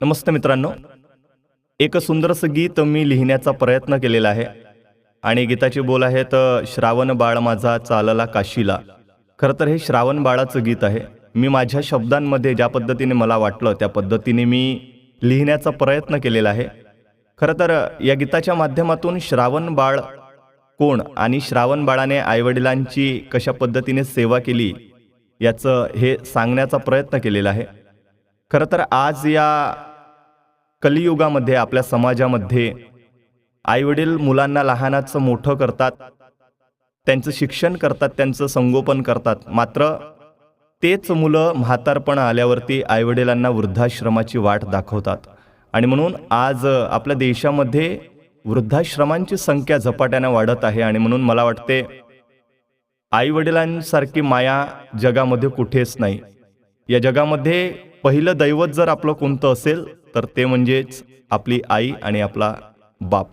नमस्ते मित्रांनो. एक सुंदरसं गीत मी लिहिण्याचा प्रयत्न केलेला आहे. आणि गीताचे बोल आहेत श्रावण बाळ माझा चालला काशीला. खरं तर हे श्रावण बाळाचं गीत आहे. मी माझ्या शब्दांमध्ये ज्या पद्धतीने मला वाटलं त्या पद्धतीने मी लिहिण्याचा प्रयत्न केलेला आहे. खरं तर या गीताच्या माध्यमातून श्रावण बाळ कोण आणि श्रावण बाळाने आईवडिलांची कशा पद्धतीने सेवा केली याचं हे सांगण्याचा प्रयत्न केलेला आहे. खरं तर आज या कलियुगामध्ये आपल्या समाजामध्ये आईवडील मुलांना लहानाचं मोठं करतात त्यांचं शिक्षण करतात त्यांचं संगोपन करतात. मात्र तेच मुलं म्हातारपण आल्यावरती आईवडिलांना वृद्धाश्रमाची वाट दाखवतात. आणि म्हणून आज आपल्या देशामध्ये वृद्धाश्रमांची संख्या झपाट्यानं वाढत आहे आणि म्हणून मला वाटते आईवडिलांसारखी माया जगामध्ये कुठेच नाही. या जगामध्ये पहिलं दैवत जर आपलं कोणतं असेल तर ते म्हणजेच आपली आई आणि आपला बाप.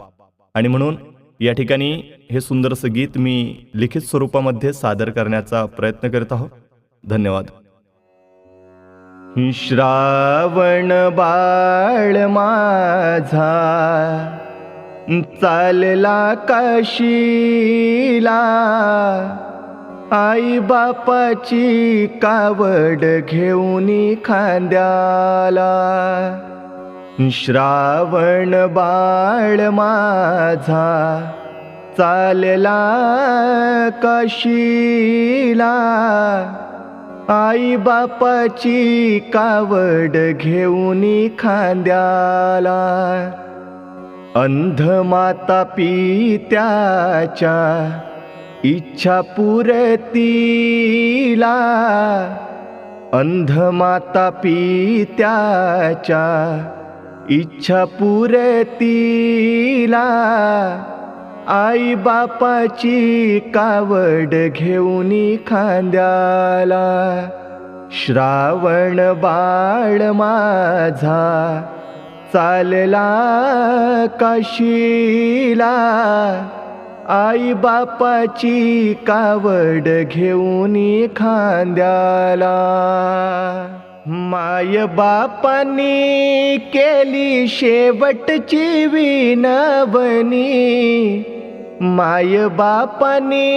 आणि म्हणून या ठिकाणी हे सुंदरसं गीत मी लिखित स्वरूपामध्ये सादर करण्याचा प्रयत्न करत आहोत धन्यवाद. श्रावण बाळ माझा चालला काशीला. आई बापाची कावड घेऊन खांद्याला. श्रावण बाळ माझा चालला काशीला? आई बापाची कावड घेऊन खांद्याला. अंध माता पित्याच्या इच्छा पुरतीला. अंध माता पित्याच्या इच्छा पुरतीला आई बापाची कावड घेऊन खांद्याला. श्रावण बाळ माझा चालला काशीला. आई बापाची कावड घेऊन खांद्याला. माय बापानी केली शेवटची विनवणी. माय बापानी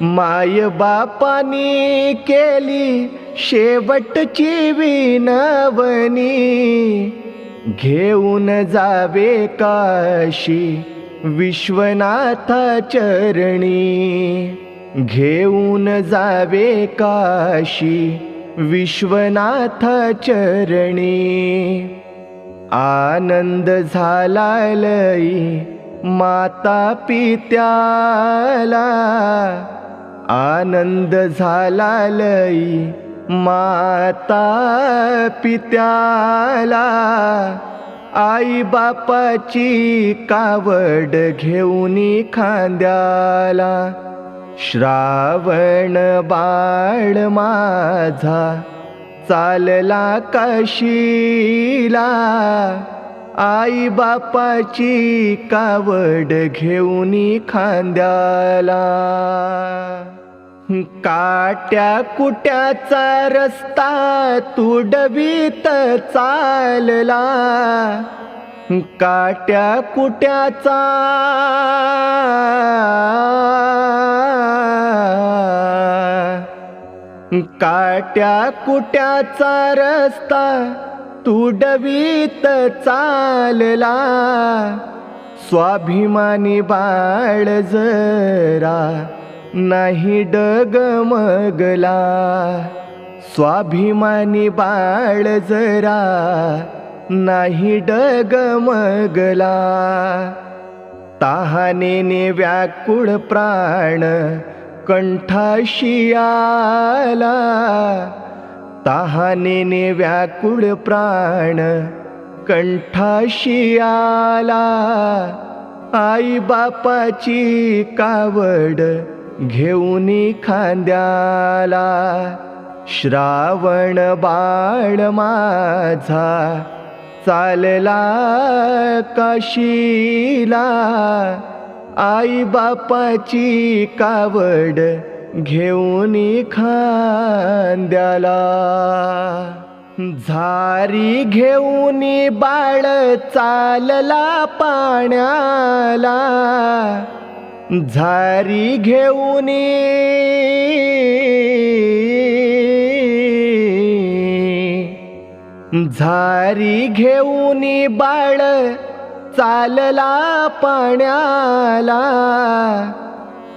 माय बापानी केली शेवटची विनवणी. घेऊन जावे काशी विश्वनाथा चरणी घेऊन जावे काशी विश्वनाथ चरणी आनंद झाला लई माता पित्याला आनंद झाला लई माता पित्याला आई बापाची कावड घेऊन खांद्याला श्रावण बाळ माझा चालला काशीला. आई बापाची कावड घेऊन खांद्याला. काट्या कुट्याचा रस्ता तुडवीत चालला. काट्या कुट्याचा काट्या कुट्याचा रस्ता तुडवीत चालला. स्वाभिमानी बाळ जरा नाही डगमगला. स्वाभिमानी बाळ जरा नाही डगमगला. तहानेने व्याकुळ प्राण कंठाशी आला. तहानेने व्याकुळ प्राण कंठाशी आला. आई बापाची कावड घेऊन खांद्याला श्रावण बाळ माझा चालला काशीला. आई बापाची कावड घेऊन खांद्याला. झारी घेऊन बाळ चालला पाण्याला. झारी घेऊन झारी घेऊन बाळ चालला पाण्याला.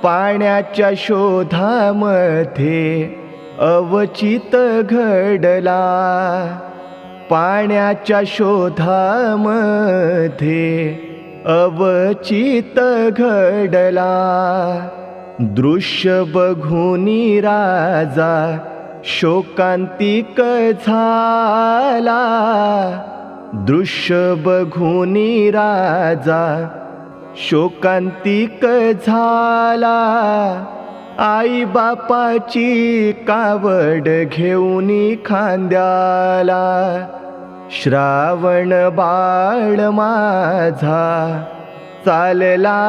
पाण्याच्या शोधामध्ये अवचित घडला. पाण्याच्या शोधामध्ये अवचित घडला दृश्य बघुनी राजा शोकांतिक झाला. दृश्य बघुनी राजा शोकांतिक झाला. आई बापाची कावड घेऊनी खांद्याला श्रावण बाळ माझा चालला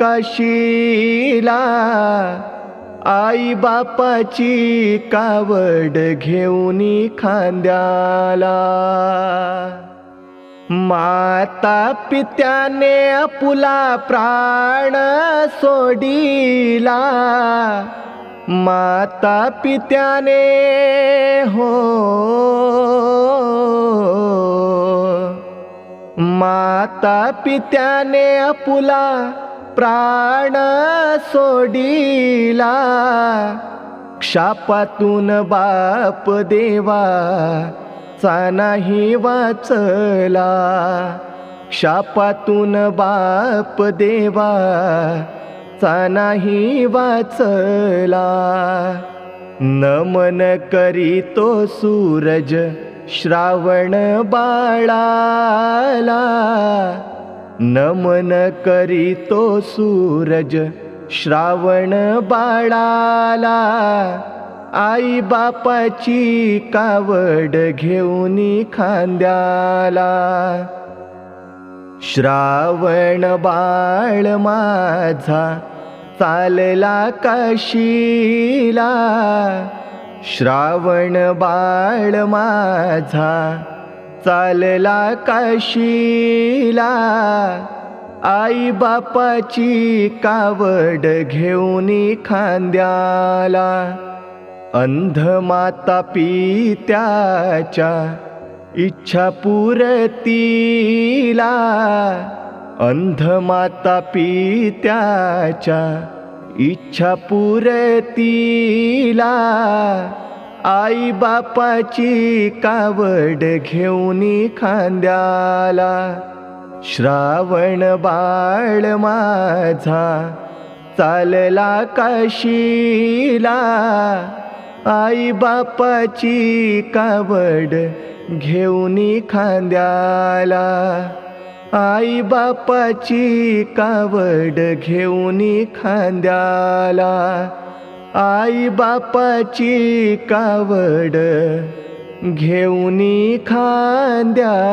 काशीला. आई बापाची कावड घेऊन खांद्याला. माता पित्याने आपुला प्राण सोडिला. माता पित्याने हो माता पित्याने आपुला प्राण सोडिला. क्षापातून बाप देवा चा नाही वाचला. शापातून बाप देवा त्याचा नाही वाचला. नमन करी तो सूरज श्रावण बाळाला. नमन करी तो सूरज श्रावण बाळाला. आई बापाची कावड घेऊन खांद्याला. श्रावण बाळ माझा चालला काशीला. श्रावण बाळ माझा चालला काशीला. आई बापाची कावड घेऊन खांद्याला. अंध माता पित्याच्या इच्छा पुरतीला अंध माता पित्याच्या इच्छा पुरतीला आई बापाची कावड घेऊन खांद्याला श्रावण बाळ माझा चालला काशीला आई बापाची कावड घेऊन खांद्याला. आई बापाची कावड घेऊन खांद्याला. आई बापाची कावड घेऊन खांद्याला.